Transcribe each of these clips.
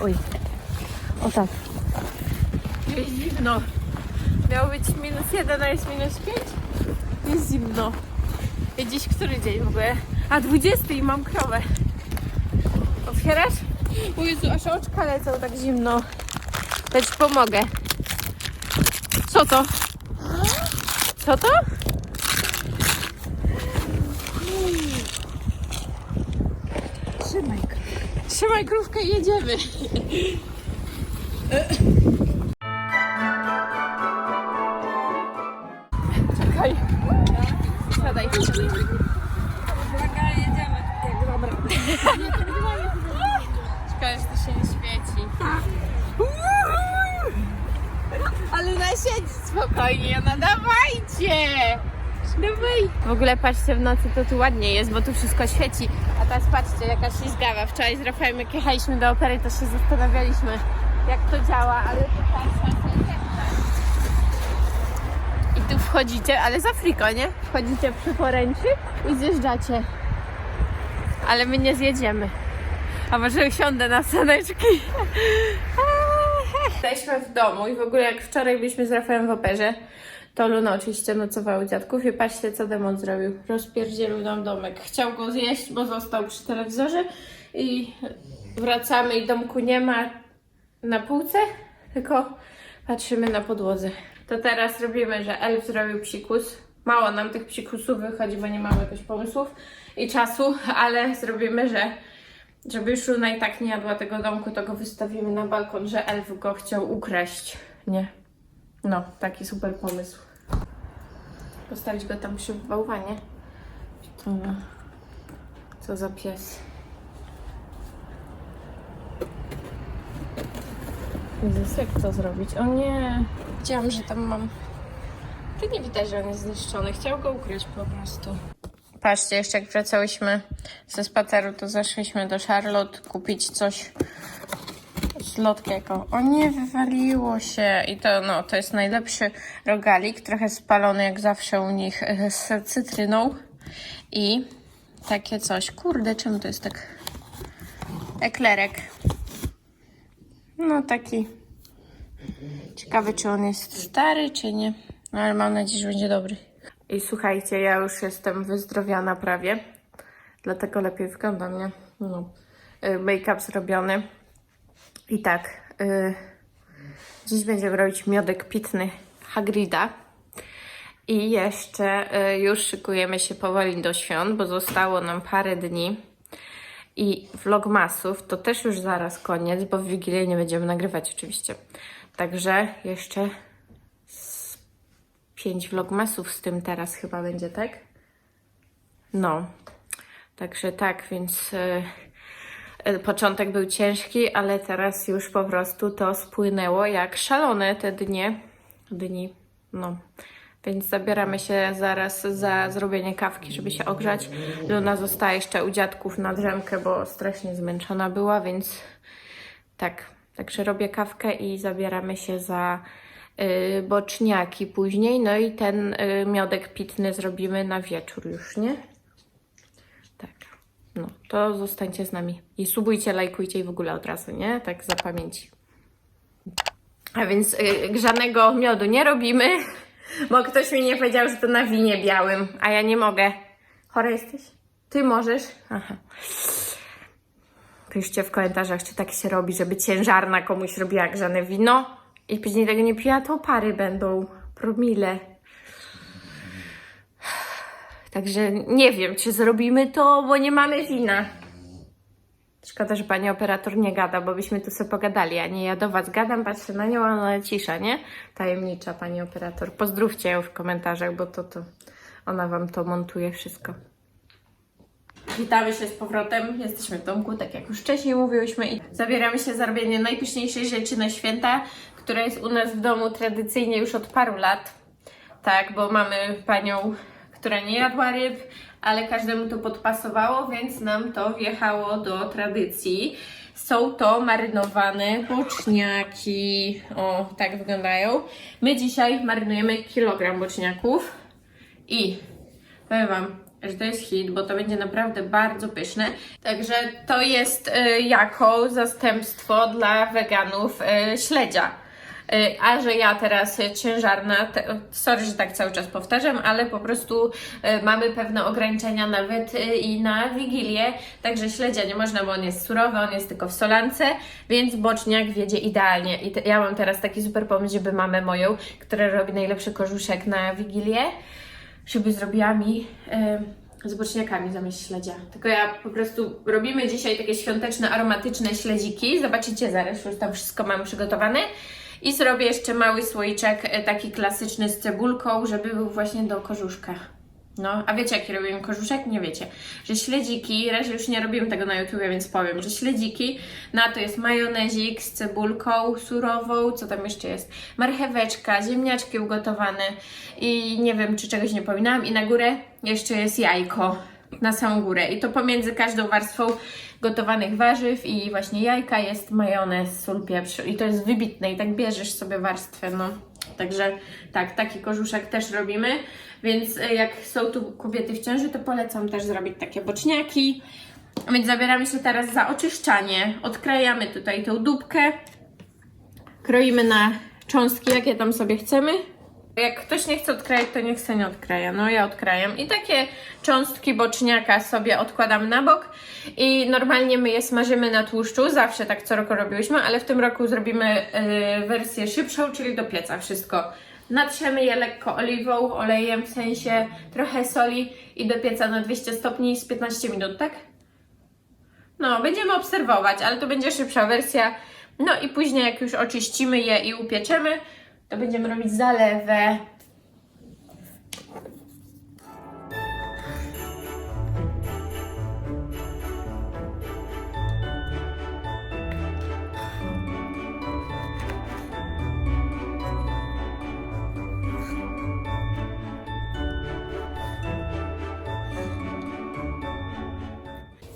Oj. O tak. Jest zimno. Miało być minus jeden, a jest minus pięć. Jest zimno. I dziś który dzień w ogóle? A 20 i mam krowę. Otwierasz? O Jezu, aż oczka lecą tak zimno. Ci pomogę. Co to? Co to? Trzymaj krówkę. Trzymaj krówkę i jedziemy. Czekaj. Siadaj. Czekaj, aż to się nie świeci. Ale na siedź spokojnie, no dawajcie! Dawaj! W ogóle patrzcie, w nocy to tu ładnie jest, bo tu wszystko świeci. A teraz patrzcie, jaka ślizgawa. Wczoraj z Rafałem, jak jechaliśmy do opery, to się zastanawialiśmy, jak to działa, ale patrz, I tu wchodzicie, ale z Afriko, nie? Wchodzicie przy poręczy i zjeżdżacie. Ale my nie zjedziemy. A może usiądę na saneczki? Jesteśmy w domu i w ogóle jak wczoraj byliśmy z Rafałem w operze, to Luna oczywiście nocowała u dziadków i patrzcie co demon zrobił. Rozpierdzielił nam domek. Chciał go zjeść, bo został przy telewizorze i wracamy i domku nie ma na półce, tylko patrzymy na podłodze. To teraz robimy, że Elf zrobił psikus. Mało nam tych psikusów wychodzi, bo nie mamy jakoś pomysłów i czasu, ale zrobimy, że żeby już Luna i tak nie jadła tego domku, to go wystawimy na balkon, że Elf go chciał ukraść. Nie. No, taki super pomysł. Postawić go tam przy bałwanie. To no. Co za pies. Jezus, jak to zrobić? O nie! Wiedziałam, że tam mam... Tu nie widać, że on jest zniszczony. Chciał go ukryć po prostu. Patrzcie, jeszcze jak wracałyśmy ze spaceru, to zeszliśmy do Charlotte kupić coś z lotkiego. O nie, wywaliło się. I to, no, to jest najlepszy rogalik, trochę spalony jak zawsze u nich e, z cytryną. I takie coś. Kurde, czemu to jest tak? Eklerek. No taki. Ciekawy, czy on jest stary, czy nie. No, ale mam nadzieję, że będzie dobry. I słuchajcie, ja już jestem wyzdrowiona prawie. Dlatego lepiej wyglądam, nie? No. Y, Make-up zrobiony. I tak. Y, dziś będziemy robić miodek pitny Hagrida. I jeszcze y, już szykujemy się powoli do świąt, bo zostało nam parę dni. I vlogmasów to też już zaraz koniec, bo w Wigilię nie będziemy nagrywać oczywiście. Także jeszcze z pięć vlogmasów z tym teraz chyba będzie, tak? No. Także tak, więc y, początek był ciężki, ale teraz już po prostu to spłynęło jak szalone te dnie. Dni, no. Więc zabieramy się zaraz za zrobienie kawki, żeby się ogrzać. Luna zostaje jeszcze u dziadków na drzemkę, bo strasznie zmęczona była, więc tak. Także robię kawkę i zabieramy się za y, boczniaki później. No i ten y, miodek pitny zrobimy na wieczór już, nie? No, to zostańcie z nami. I subujcie, lajkujcie i w ogóle od razu, nie? Tak za pamięci. A więc y, grzanego miodu nie robimy, bo ktoś mi nie powiedział, że to na winie białym, a ja nie mogę. Chora jesteś? Ty możesz? Aha. Piszcie w komentarzach, czy tak się robi, żeby ciężarna komuś robiła grzane wino i później tego nie piła, to pary będą promile. Także nie wiem, czy zrobimy to, bo nie mamy wina. Szkoda, że pani operator nie gada, bo byśmy tu sobie pogadali, a nie ja do was gadam, patrzę na nią, a ona cisza, nie? Tajemnicza pani operator. Pozdrówcie ją w komentarzach, bo to, to ona wam to montuje wszystko. Witamy się z powrotem. Jesteśmy w domku, tak jak już wcześniej mówiłyśmy i zabieramy się za robienie najpyszniejszej rzeczy na święta, która jest u nas w domu tradycyjnie już od paru lat. Tak, bo mamy panią, która nie jadła ryb, ale każdemu to podpasowało, więc nam to wjechało do tradycji. Są to marynowane boczniaki. O, tak wyglądają. My dzisiaj marynujemy kilogram boczniaków i powiem Wam, że to jest hit, bo to będzie naprawdę bardzo pyszne. Także to jest y, jako zastępstwo dla weganów y, śledzia. Y, A że ja teraz ciężarna, te, sorry, że tak cały czas powtarzam, ale po prostu y, mamy pewne ograniczenia nawet y, i na Wigilię, także śledzia nie można, bo on jest surowy, on jest tylko w solance, więc boczniak wiedzie idealnie. I te, ja mam teraz taki super pomysł, żeby mamę moją, która robi najlepszy korzuszek na Wigilię, żeby zrobiła mi y, z boczniakami zamiast śledzia. Tylko ja po prostu robimy dzisiaj takie świąteczne, aromatyczne śledziki. Zobaczycie zaraz, już tam wszystko mam przygotowane. I zrobię jeszcze mały słoiczek, e, taki klasyczny z cebulką, żeby był właśnie do korzuszka. No, a wiecie jaki robiłem korzuszek? Nie wiecie. Że śledziki, raz już nie robiłem tego na YouTubie, więc powiem, że śledziki, na to jest majonezik z cebulką surową, co tam jeszcze jest? Marcheweczka, ziemniaczki ugotowane i nie wiem, czy czegoś nie pominęłam. I na górę jeszcze jest jajko na samą górę. I to pomiędzy każdą warstwą gotowanych warzyw i właśnie jajka jest majonez, sól, pieprz. I to jest wybitne i tak bierzesz sobie warstwę, no. Także tak, taki korzuszek też robimy, więc e, jak są tu kobiety w ciąży, to polecam też zrobić takie boczniaki. Więc zabieramy się teraz za oczyszczanie. Odkrajamy tutaj tą dupkę, kroimy na cząstki, jakie tam sobie chcemy. Jak ktoś nie chce odkrajać, to niech se nie odkraja. No ja odkrajam. I takie cząstki boczniaka sobie odkładam na bok. I normalnie my je smażymy na tłuszczu. Zawsze tak co roku robiłyśmy, ale w tym roku zrobimy yy, wersję szybszą, czyli do pieca wszystko. Natrzemy je lekko oliwą, olejem, w sensie trochę soli i do pieca na 200 stopni z 15 minut, tak? No, będziemy obserwować, ale to będzie szybsza wersja. No i później, jak już oczyścimy je i upieczemy, to będziemy robić zalewę.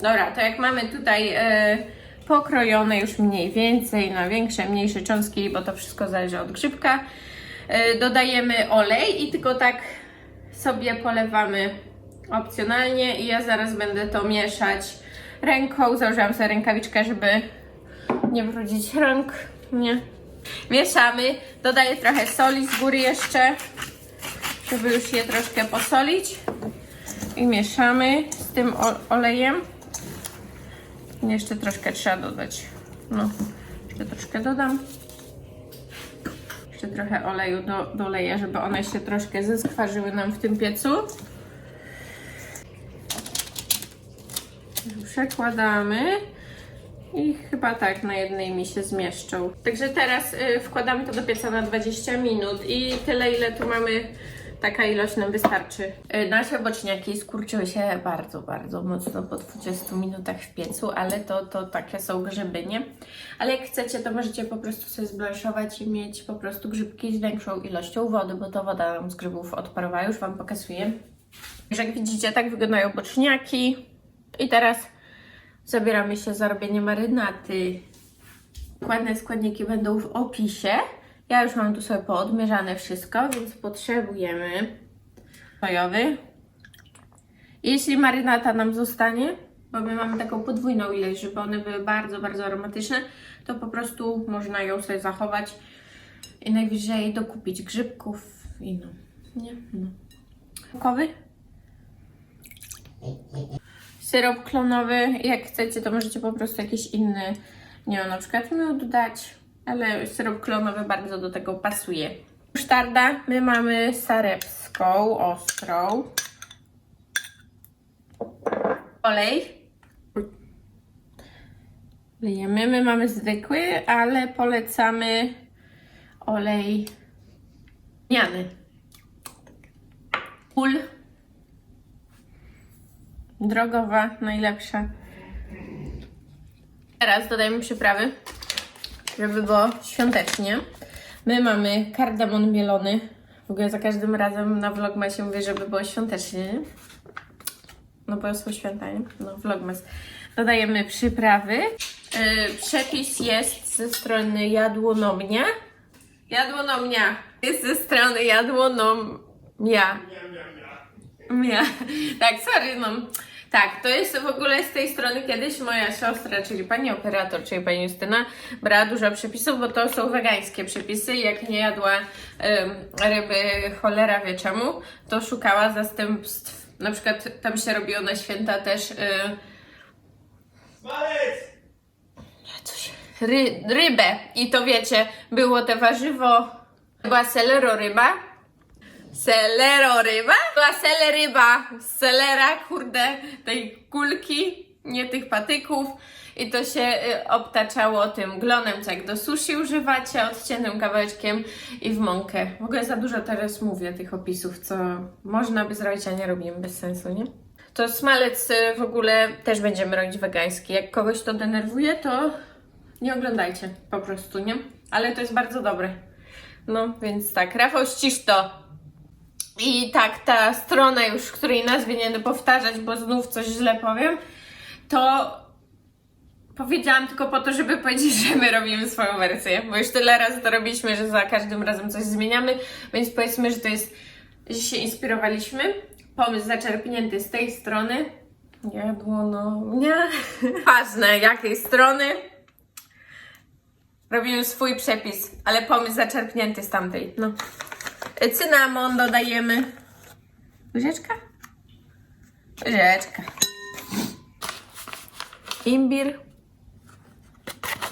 Dobra, to jak mamy tutaj e, pokrojone już mniej więcej na większe, mniejsze cząstki, bo to wszystko zależy od grzybka, e, dodajemy olej i tylko tak sobie polewamy opcjonalnie i ja zaraz będę to mieszać ręką. Założyłam sobie rękawiczkę, żeby nie brudzić rąk, nie. Mieszamy, dodaję trochę soli z góry jeszcze, żeby już je troszkę posolić i mieszamy z tym olejem. Jeszcze troszkę trzeba dodać. No, jeszcze troszkę dodam. Jeszcze trochę oleju do, doleję, żeby one się troszkę zeskwarzyły nam w tym piecu. Przekładamy. I chyba tak na jednej mi się zmieszczą. Także teraz y, wkładamy to do pieca na 20 minut i tyle ile tu mamy, taka ilość nam wystarczy. Y, nasze boczniaki skurczyły się bardzo, bardzo mocno po 20 minutach w piecu, ale to, to takie są grzyby, nie? Ale jak chcecie, to możecie po prostu sobie zblanszować i mieć po prostu grzybki z większą ilością wody, bo to woda nam z grzybów odparowała, już Wam pokazuję. Że jak widzicie, tak wyglądają boczniaki. I teraz zabieramy się za robienie marynaty. Dokładne składniki będą w opisie. Ja już mam tu sobie poodmierzane wszystko, więc potrzebujemy sojowy. Jeśli marynata nam zostanie, bo my mamy taką podwójną ilość, żeby one były bardzo, bardzo aromatyczne, to po prostu można ją sobie zachować i najwyżej dokupić grzybków i no, nie, no. Kowy? Syrop klonowy, jak chcecie, to możecie po prostu jakiś inny, nie wiem, na przykład miód dać, ale syrop klonowy bardzo do tego pasuje. Musztarda, my mamy sarepską, ostrą. Olej. Lejemy, my mamy zwykły, ale polecamy olej miany. Pól drogowa, najlepsza. Teraz dodajemy przyprawy, żeby było świątecznie. My mamy kardamon mielony. W ogóle za każdym razem na vlogmasie mówię, żeby było świątecznie. nie? No bo są święta, nie? No vlogmas. Dodajemy przyprawy. Yy, przepis jest ze strony jadłonomnia. Jadłonomnia. Jest ze strony jadłonomia. Nie. Tak, sorry, no. Tak, to jest w ogóle z tej strony kiedyś moja siostra, czyli pani operator, czyli pani Justyna, brała dużo przepisów, bo to są wegańskie przepisy. Jak nie jadła em, ryby, cholera wie czemu, to szukała zastępstw. Na przykład tam się robiło na święta też. Y, coś, ry, rybę. I to wiecie, było te warzywo, była seleroryba. Seleroryba? Była seleryba z selera, kurde, tej kulki, nie tych patyków. I to się y, obtaczało tym glonem, co jak do sushi używacie, odciętym kawałeczkiem i w mąkę. W ogóle za dużo teraz mówię tych opisów, co można by zrobić, a nie robimy bez sensu, nie? To smalec y, w ogóle też będziemy robić wegański. Jak kogoś to denerwuje, to nie oglądajcie po prostu, nie? Ale to jest bardzo dobre. No, więc tak, Rafał ścisz to. I tak, ta strona już, której nazwy nie będę powtarzać, bo znów coś źle powiem, to powiedziałam tylko po to, żeby powiedzieć, że my robimy swoją wersję, bo już tyle razy to robiliśmy, że za każdym razem coś zmieniamy, więc powiedzmy, że to jest, że się inspirowaliśmy. Pomysł zaczerpnięty z tej strony. Jadło, no, nie. Ważne, jakiej strony. Robimy swój przepis, ale pomysł zaczerpnięty z tamtej. No. Cynamon dodajemy. Łyżeczka? Łyżeczka. Imbir.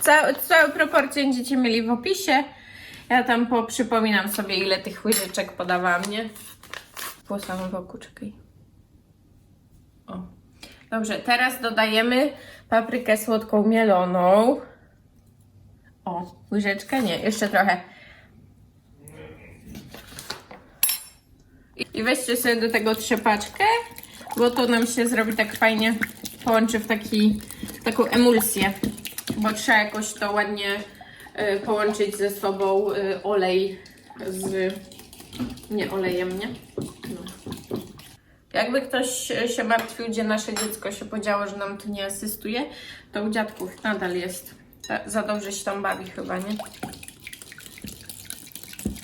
Ca całe proporcje będziecie mieli w opisie. Ja tam po przypominam sobie, ile tych łyżeczek podawałam, nie? Po samym boku, czekaj. O. Dobrze, teraz dodajemy paprykę słodką mieloną. O, łyżeczkę? Nie, jeszcze trochę. I weźcie sobie do tego trzepaczkę, bo to nam się zrobi tak fajnie, połączy w taki, taką emulsję. Bo trzeba jakoś to ładnie y, połączyć ze sobą y, olej z... nie olejem, nie? No. Jakby ktoś się martwił, gdzie nasze dziecko się podziało, że nam tu nie asystuje, to u dziadków nadal jest. Za- Za dobrze się tam bawi chyba, nie?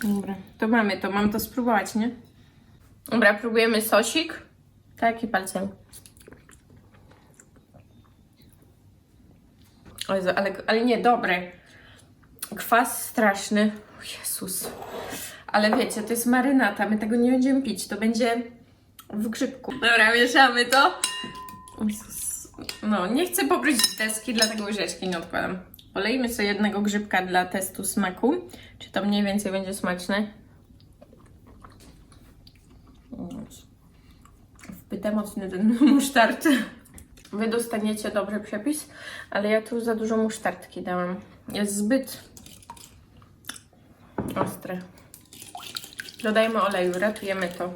Dobra, to mamy to. Mam to spróbować, nie? Dobra, próbujemy sosik. Tak, i palcem. Jezu, ale, ale nie, dobre. Kwas straszny. O Jezus. Ale wiecie, to jest marynata, my tego nie będziemy pić, to będzie w grzybku. Dobra, mieszamy to. O Jezus. No, nie chcę pobrudzić deski, dlatego łyżeczki nie odkładam. Olejmy sobie jednego grzybka dla testu smaku. Czy to mniej więcej będzie smaczne? Wpyta mocny ten musztard. Wy dostaniecie dobry przepis, ale ja tu za dużo musztardki dałam. Jest zbyt ostre. Dodajmy oleju, ratujemy to.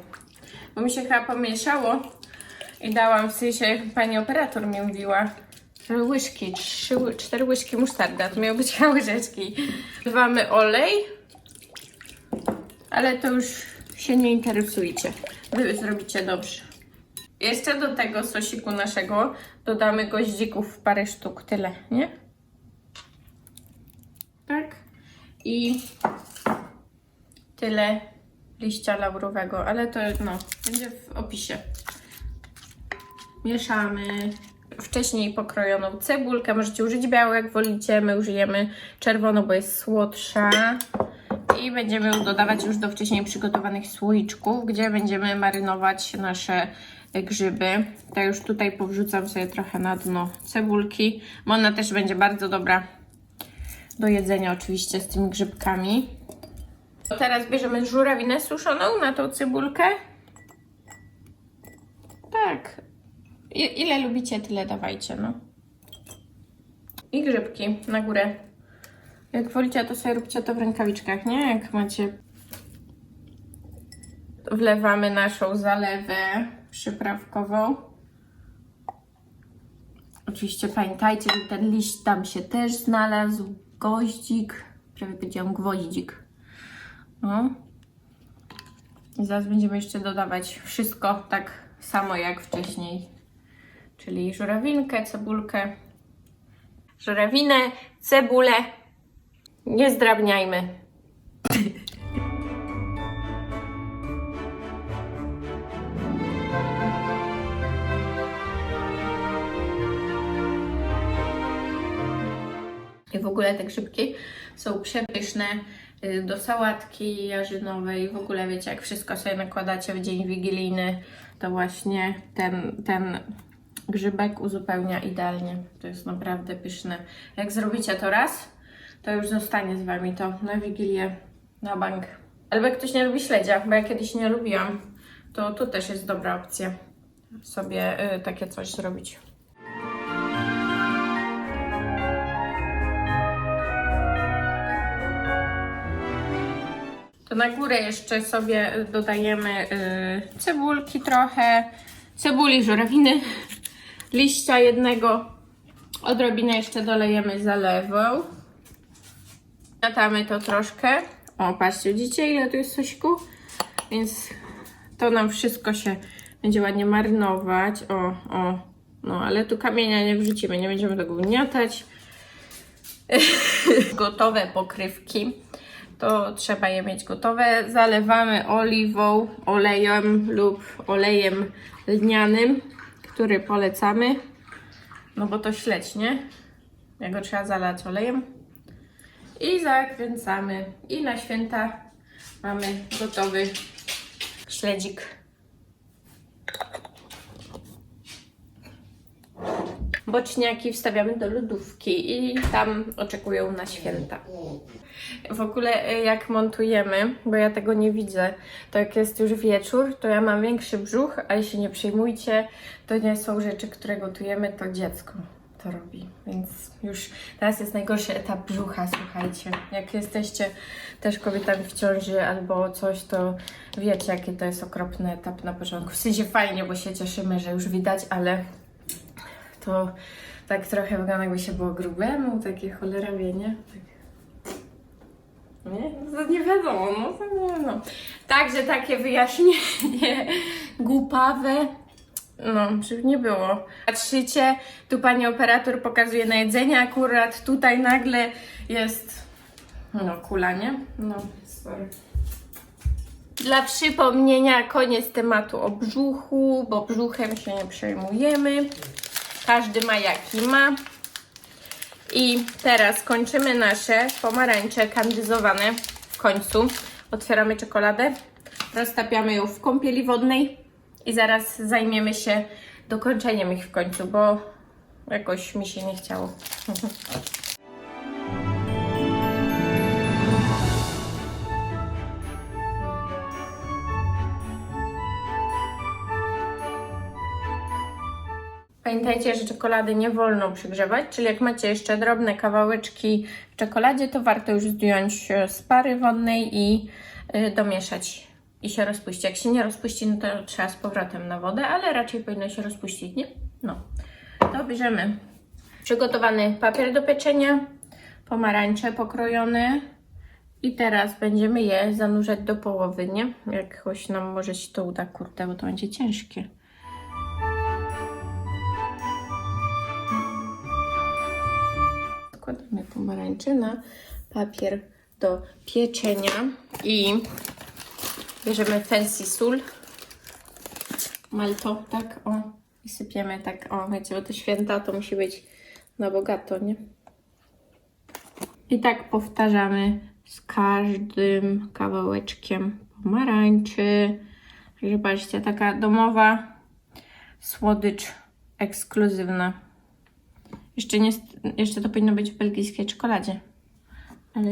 Bo mi się chyba pomieszało i dałam, w sensie pani operator mi mówiła, że łyżki, trzy, cztery łyżki musztarda, to miały być łyżeczki. Dodawamy olej, ale to już się nie interesujcie. Wy zrobicie dobrze. Jeszcze do tego sosiku naszego dodamy goździków parę sztuk, tyle, nie? Tak. I tyle liścia laurowego, ale to no, będzie w opisie. Mieszamy wcześniej pokrojoną cebulkę. Możecie użyć białą, jak wolicie. My użyjemy czerwoną, bo jest słodsza. I będziemy ją dodawać już do wcześniej przygotowanych słoiczków, gdzie będziemy marynować nasze grzyby. To już tutaj powrzucam sobie trochę na dno cebulki, bo ona też będzie bardzo dobra do jedzenia oczywiście z tymi grzybkami. Teraz bierzemy żurawinę suszoną na tą cebulkę. Tak. I, ile lubicie, tyle dawajcie, no. I grzybki na górę. Jak wolicie, to sobie róbcie to w rękawiczkach, nie? Jak macie. Wlewamy naszą zalewę przyprawkową. Oczywiście pamiętajcie, że ten liść tam się też znalazł. Goździk. Prawie powiedziałam gwoździk. No. I zaraz będziemy jeszcze dodawać wszystko tak samo jak wcześniej. Czyli żurawinkę, cebulkę. Żurawinę, cebulę. Nie zdrabniajmy. Ogóle te grzybki są przepyszne y, do sałatki jarzynowej. W ogóle wiecie, jak wszystko sobie nakładacie w dzień wigilijny, to właśnie ten, ten grzybek uzupełnia idealnie. To jest naprawdę pyszne. Jak zrobicie to raz, to już zostanie z Wami to na Wigilię, na bank. Albo jak ktoś nie lubi śledzia, bo ja kiedyś nie lubiłam, to tu też jest dobra opcja sobie y, takie coś zrobić. To na górę jeszcze sobie dodajemy y, cebulki trochę, cebuli, żurawiny, liścia jednego, odrobinę jeszcze dolejemy zalewą. Natamy to troszkę. O, patrzcie, widzicie ile tu jest sosiku? Więc to nam wszystko się będzie ładnie marynować. O, o, no ale tu kamienia nie wrzucimy, nie będziemy tego ugniatać. Gotowe pokrywki to trzeba je mieć gotowe. Zalewamy oliwą, olejem lub olejem lnianym, który polecamy. No bo to śledź, nie? Jego trzeba zalać olejem. I zakręcamy. I na święta mamy gotowy śledzik. Boczniaki wstawiamy do lodówki i tam oczekują na święta. W ogóle y, jak montujemy, bo ja tego nie widzę, to jak jest już wieczór, to ja mam większy brzuch, ale się nie przejmujcie, to nie są rzeczy, które gotujemy, to dziecko to robi. Więc już teraz jest najgorszy etap brzucha, słuchajcie. Jak jesteście też kobietami w ciąży albo coś, to wiecie, jaki to jest okropny etap na początku. W sensie fajnie, bo się cieszymy, że już widać, ale to tak trochę wygląda jakby się było grubemu, takie cholera wie, nie? Tak. Nie? No nie wiadomo, no to nie no. Także takie wyjaśnienie głupawe. No, żeby nie było. Patrzycie, tu pani operator pokazuje na jedzenie, akurat tutaj nagle jest no kula, nie? No, sorry. Dla przypomnienia, koniec tematu o brzuchu, bo brzuchem się nie przejmujemy. Każdy ma jaki ma. I teraz kończymy nasze pomarańcze kandyzowane w końcu. Otwieramy czekoladę, roztapiamy ją w kąpieli wodnej i zaraz zajmiemy się dokończeniem ich w końcu, bo jakoś mi się nie chciało. Pamiętajcie, że czekolady nie wolno przygrzewać, czyli jak macie jeszcze drobne kawałeczki w czekoladzie, to warto już zdjąć z pary wodnej i y, domieszać i się rozpuści. Jak się nie rozpuści, no to trzeba z powrotem na wodę, ale raczej powinno się rozpuścić, nie? No. To bierzemy przygotowany papier do pieczenia, pomarańcze pokrojone i teraz będziemy je zanurzać do połowy, nie? Jakoś nam może się to uda, kurde, bo to będzie ciężkie. Wkładamy pomarańcze na papier do pieczenia i bierzemy fancy sól, malto, tak, o, i sypiemy tak, o, wiecie, bo to święta to musi być na bogato, nie? I tak powtarzamy z każdym kawałeczkiem pomarańczy. Także patrzcie, taka domowa słodycz ekskluzywna. Jeszcze, nie, jeszcze to powinno być w belgijskiej czekoladzie. Ale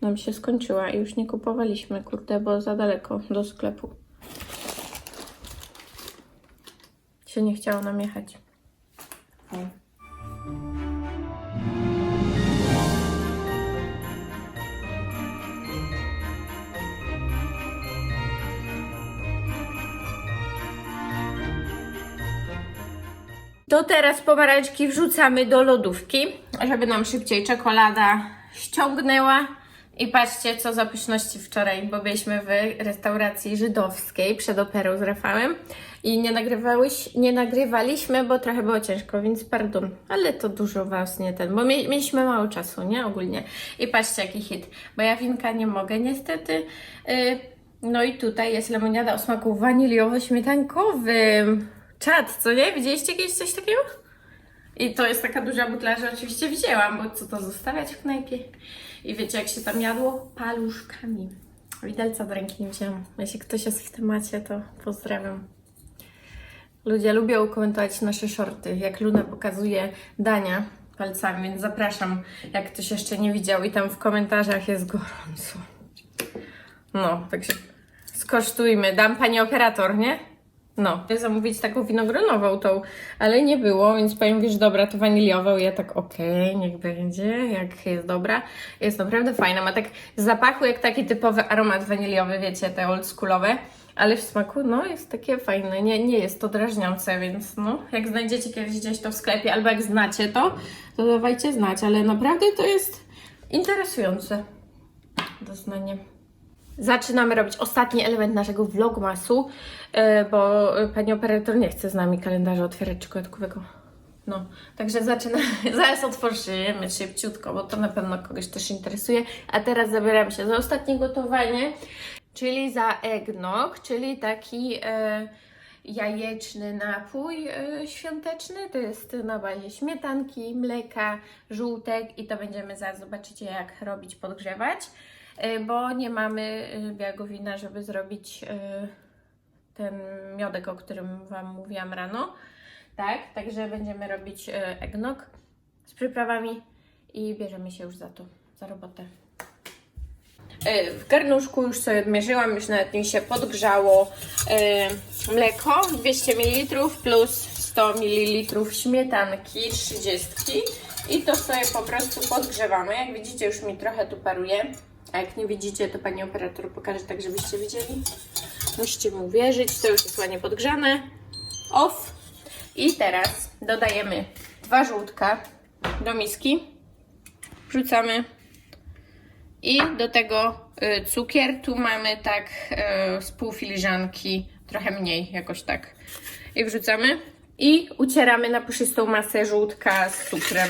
nam się skończyła i już nie kupowaliśmy, kurde, bo za daleko do sklepu. Się nie chciało nam jechać. To teraz pomarańczki wrzucamy do lodówki, żeby nam szybciej czekolada ściągnęła. I patrzcie, co za pyszności wczoraj, bo byliśmy w restauracji żydowskiej przed operą z Rafałem i nie, nagrywałeś, nie nagrywaliśmy, bo trochę było ciężko, więc pardon. Ale to dużo was nie ten, bo mie- mieliśmy mało czasu, nie? Ogólnie. I patrzcie, jaki hit, bo ja winka nie mogę niestety. Yy, no i tutaj jest lemoniada o smaku waniliowo-śmietankowym. Czad, co nie? Widzieliście kiedyś coś takiego? I to jest taka duża butla, że oczywiście wzięłam, bo co to zostawiać w knajpie? I wiecie, jak się tam jadło? Paluszkami. Widelca do ręki nie wzięłam. Jeśli ktoś jest w temacie, to pozdrawiam. Ludzie lubią komentować nasze shorty, jak Luna pokazuje dania palcami, więc zapraszam, jak ktoś jeszcze nie widział i tam w komentarzach jest gorąco. No, także skosztujmy. Dam pani operator, nie? No, zamówić taką winogronową tą, ale nie było, więc mówi, że dobra, to waniliową. Ja tak, okej, niech będzie, jak jest dobra. Jest naprawdę fajna, ma tak zapachu jak taki typowy aromat waniliowy, wiecie, te oldschoolowe. Ale w smaku, no, jest takie fajne, nie, nie jest to drażniące, więc no, jak znajdziecie kiedyś gdzieś to w sklepie, albo jak znacie to, to dawajcie znać, ale naprawdę to jest interesujące doznanie. Zaczynamy robić ostatni element naszego vlogmasu, bo pani operator nie chce z nami kalendarza otwierać czekoladkowego. No, także zaczynamy. Zaraz otworzymy szybciutko, bo to na pewno kogoś też interesuje. A teraz zabieram się za ostatnie gotowanie, czyli za eggnog, czyli taki e, jajeczny napój e, świąteczny. To jest na bazie śmietanki, mleka, żółtek i to będziemy zaraz zobaczycie jak robić, podgrzewać, e, bo nie mamy e, białego wina, żeby zrobić e, ten miodek, o którym Wam mówiłam rano. Tak, także będziemy robić e, eggnog z przyprawami i bierzemy się już za to, za robotę. E, W garnuszku już sobie odmierzyłam, już nawet mi się podgrzało e, mleko 200 ml plus 100 ml śmietanki 30 i to sobie po prostu podgrzewamy. Jak widzicie już mi trochę tu paruje, a jak nie widzicie to pani operator pokaże tak, żebyście widzieli. Musicie mu uwierzyć, to już jest ładnie podgrzane. Off. I teraz dodajemy dwa żółtka do miski. Wrzucamy i do tego y, cukier. Tu mamy tak y, z pół filiżanki, trochę mniej, jakoś tak. I wrzucamy. I ucieramy na puszystą masę żółtka z cukrem.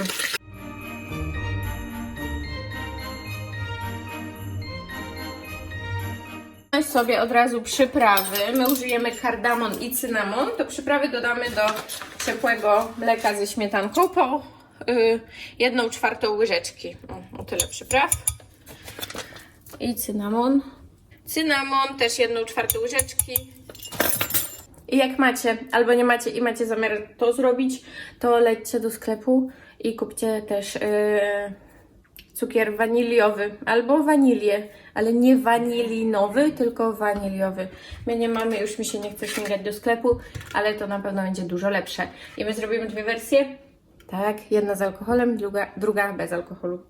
Sobie od razu przyprawy. My użyjemy kardamon i cynamon. Do przyprawy dodamy do ciepłego mleka ze śmietanką po y, jedną czwartą łyżeczki. O, o tyle przypraw i cynamon. Cynamon też jedną czwartą łyżeczki. I jak macie, albo nie macie i macie zamiar to zrobić, to lećcie do sklepu i kupcie też yy, cukier waniliowy albo wanilię, ale nie wanilinowy, tylko waniliowy. My nie mamy, już mi się nie chce śmigać do sklepu, ale to na pewno będzie dużo lepsze. I my zrobimy dwie wersje. Tak, jedna z alkoholem, druga, druga bez alkoholu.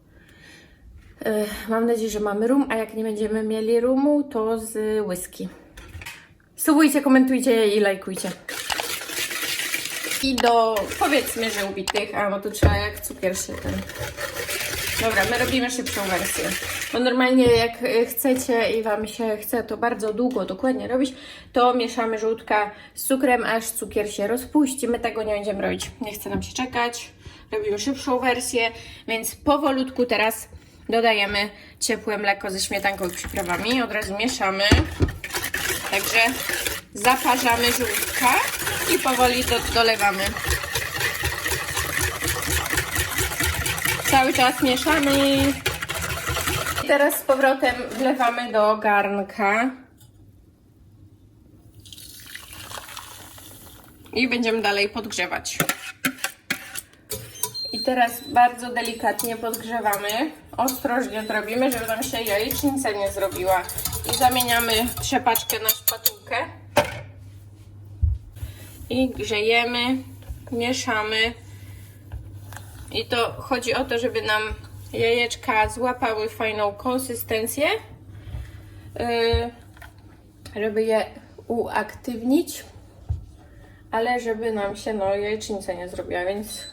Ech, Mam nadzieję, że mamy rum, a jak nie będziemy mieli rumu, to z whisky. Subujcie, komentujcie i lajkujcie. I do, powiedzmy, że ubitych, a bo tu trzeba jak cukier się ten... Dobra, my robimy szybszą wersję. Bo normalnie jak y, chcecie i Wam się chce to bardzo długo, dokładnie robić, to mieszamy żółtka z cukrem, aż cukier się rozpuści. My tego nie będziemy robić. Nie chce nam się czekać. Robimy szybszą wersję, więc powolutku teraz dodajemy ciepłe mleko ze śmietanką i przyprawami. Od razu mieszamy. Także zaparzamy żółtka i powoli do, dolewamy. Cały czas mieszamy. I teraz z powrotem wlewamy do garnka. I będziemy dalej podgrzewać. I teraz bardzo delikatnie podgrzewamy. Ostrożnie to robimy, żeby nam się jajecznica nie zrobiła. I zamieniamy trzepaczkę na szpatułkę. I grzejemy, mieszamy. I to chodzi o to, żeby nam jajeczka złapały fajną konsystencję. Yy, żeby je uaktywnić. Ale żeby nam się no, jajecznica nie zrobiła, więc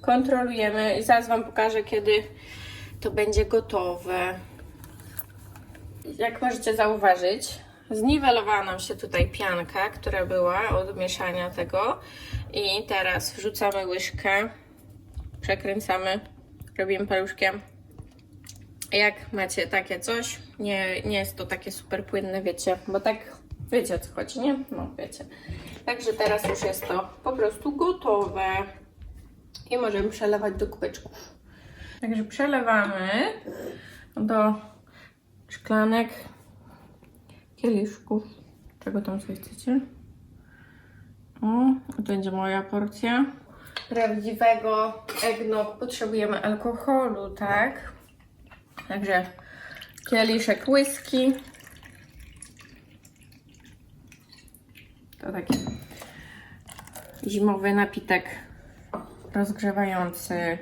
kontrolujemy i zaraz Wam pokażę, kiedy to będzie gotowe. Jak możecie zauważyć, zniwelowała nam się tutaj pianka, która była od mieszania tego. I teraz wrzucamy łyżkę, przekręcamy, robimy paluszkiem. Jak macie takie coś, nie, nie jest to takie super płynne, wiecie, bo tak wiecie o co chodzi, nie? No, wiecie. Także teraz już jest to po prostu gotowe. I możemy przelewać do kubeczków. Także przelewamy do szklanek, kieliszków, czego tam sobie chcecie. O, to będzie moja porcja. Prawdziwego egno potrzebujemy alkoholu, tak? Także kieliszek whisky. To taki zimowy napitek rozgrzewający.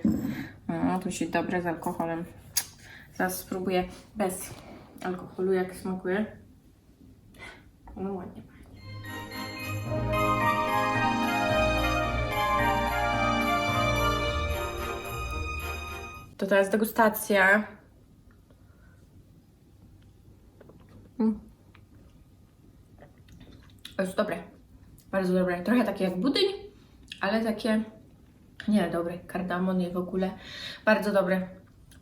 No, to się dobre z alkoholem. Zaraz spróbuję bez alkoholu, jak smakuje. No ładnie. To teraz degustacja. Mm. Jest dobre. Bardzo dobre. Trochę takie jak budyń, ale takie nie, dobre. Kardamon i w ogóle. Bardzo dobre.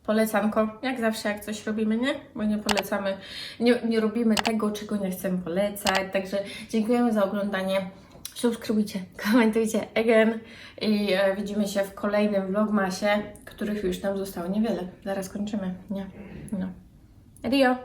Polecanko. Jak zawsze, jak coś robimy, nie? Bo nie polecamy, nie, nie robimy tego, czego nie chcemy polecać. Także dziękujemy za oglądanie. Subskrybujcie, komentujcie again i e, widzimy się w kolejnym vlogmasie, których już nam zostało niewiele. Zaraz kończymy, nie? No. Adio!